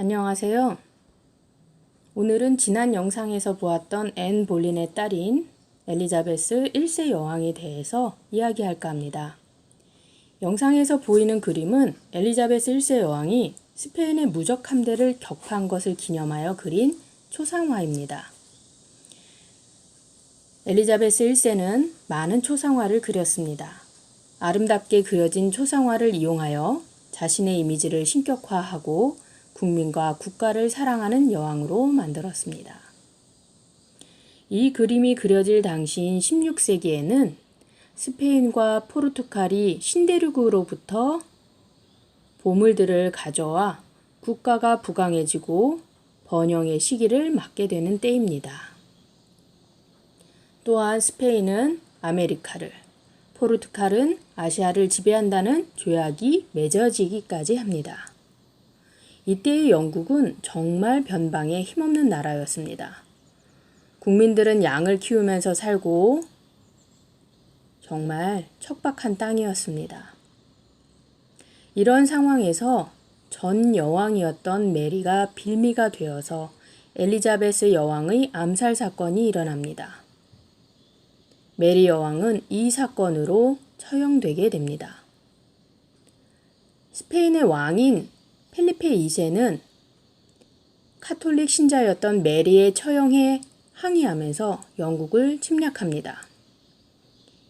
안녕하세요. 오늘은 지난 영상에서 보았던 앤 볼린의 딸인 엘리자베스 1세 여왕에 대해서 이야기할까 합니다. 영상에서 보이는 그림은 엘리자베스 1세 여왕이 스페인의 무적 함대를 격파한 것을 기념하여 그린 초상화입니다. 엘리자베스 1세는 많은 초상화를 그렸습니다. 아름답게 그려진 초상화를 이용하여 자신의 이미지를 신격화하고 국민과 국가를 사랑하는 여왕으로 만들었습니다. 이 그림이 그려질 당시인 16세기에는 스페인과 포르투갈이 신대륙으로부터 보물들을 가져와 국가가 부강해지고 번영의 시기를 맞게 되는 때입니다. 또한 스페인은 아메리카를, 포르투갈은 아시아를 지배한다는 조약이 맺어지기까지 합니다. 이때의 영국은 정말 변방에 힘없는 나라였습니다. 국민들은 양을 키우면서 살고 정말 척박한 땅이었습니다. 이런 상황에서 전 여왕이었던 메리가 빌미가 되어서 엘리자베스 여왕의 암살 사건이 일어납니다. 메리 여왕은 이 사건으로 처형되게 됩니다. 스페인의 왕인 펠리페 2세는 카톨릭 신자였던 메리의 처형에 항의하면서 영국을 침략합니다.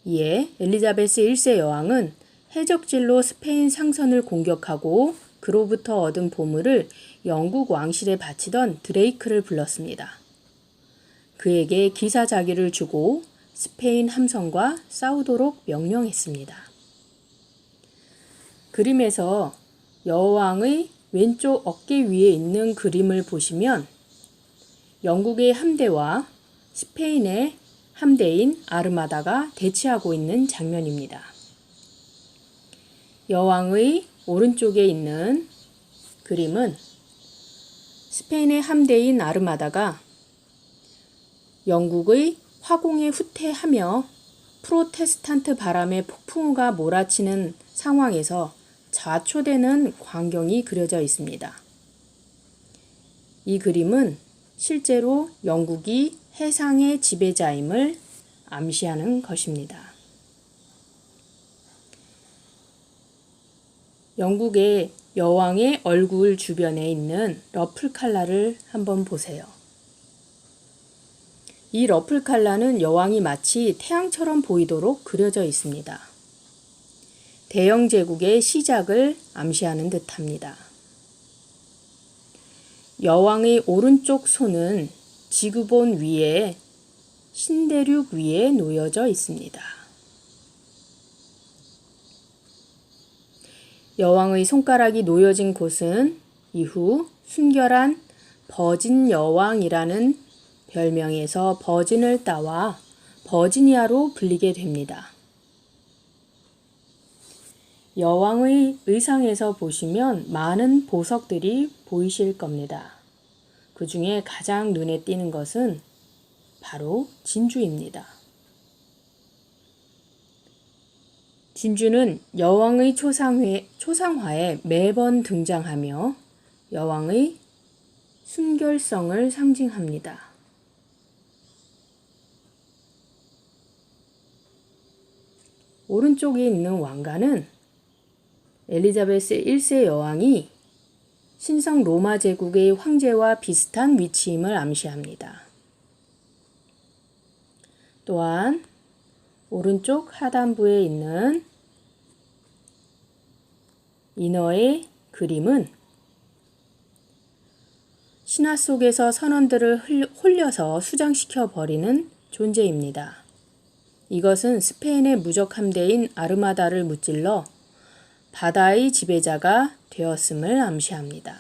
이에 엘리자베스 1세 여왕은 해적질로 스페인 상선을 공격하고 그로부터 얻은 보물을 영국 왕실에 바치던 드레이크를 불렀습니다. 그에게 기사 자기를 주고 스페인 함선과 싸우도록 명령했습니다. 그림에서 여왕의 왼쪽 어깨 위에 있는 그림을 보시면 영국의 함대와 스페인의 함대인 아르마다가 대치하고 있는 장면입니다. 여왕의 오른쪽에 있는 그림은 스페인의 함대인 아르마다가 영국의 화공에 후퇴하며 프로테스탄트 바람의 폭풍우가 몰아치는 상황에서 자초되는 광경이 그려져 있습니다. 이 그림은 실제로 영국이 해상의 지배자임을 암시하는 것입니다. 영국의 여왕의 얼굴 주변에 있는 러플 칼라를 한번 보세요. 이 러플 칼라는 여왕이 마치 태양처럼 보이도록 그려져 있습니다. 대영 제국의 시작을 암시하는 듯합니다. 여왕의 오른쪽 손은 지구본 위에 신대륙 위에 놓여져 있습니다. 여왕의 손가락이 놓여진 곳은 이후 순결한 버진 여왕이라는 별명에서 버진을 따와 버지니아로 불리게 됩니다. 여왕의 의상에서 보시면 많은 보석들이 보이실 겁니다. 그 중에 가장 눈에 띄는 것은 바로 진주입니다. 진주는 여왕의 초상회, 초상화에 매번 등장하며 여왕의 순결성을 상징합니다. 오른쪽에 있는 왕관은 엘리자베스 1세 여왕이 신성 로마 제국의 황제와 비슷한 위치임을 암시합니다. 또한 오른쪽 하단부에 있는 인어의 그림은 신화 속에서 선원들을 홀려서 수장시켜 버리는 존재입니다. 이것은 스페인의 무적 함대인 아르마다를 무찔러 바다의 지배자가 되었음을 암시합니다.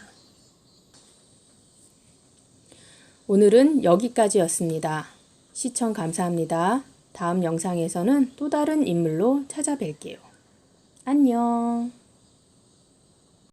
오늘은 여기까지였습니다. 시청 감사합니다. 다음 영상에서는 또 다른 인물로 찾아뵐게요. 안녕.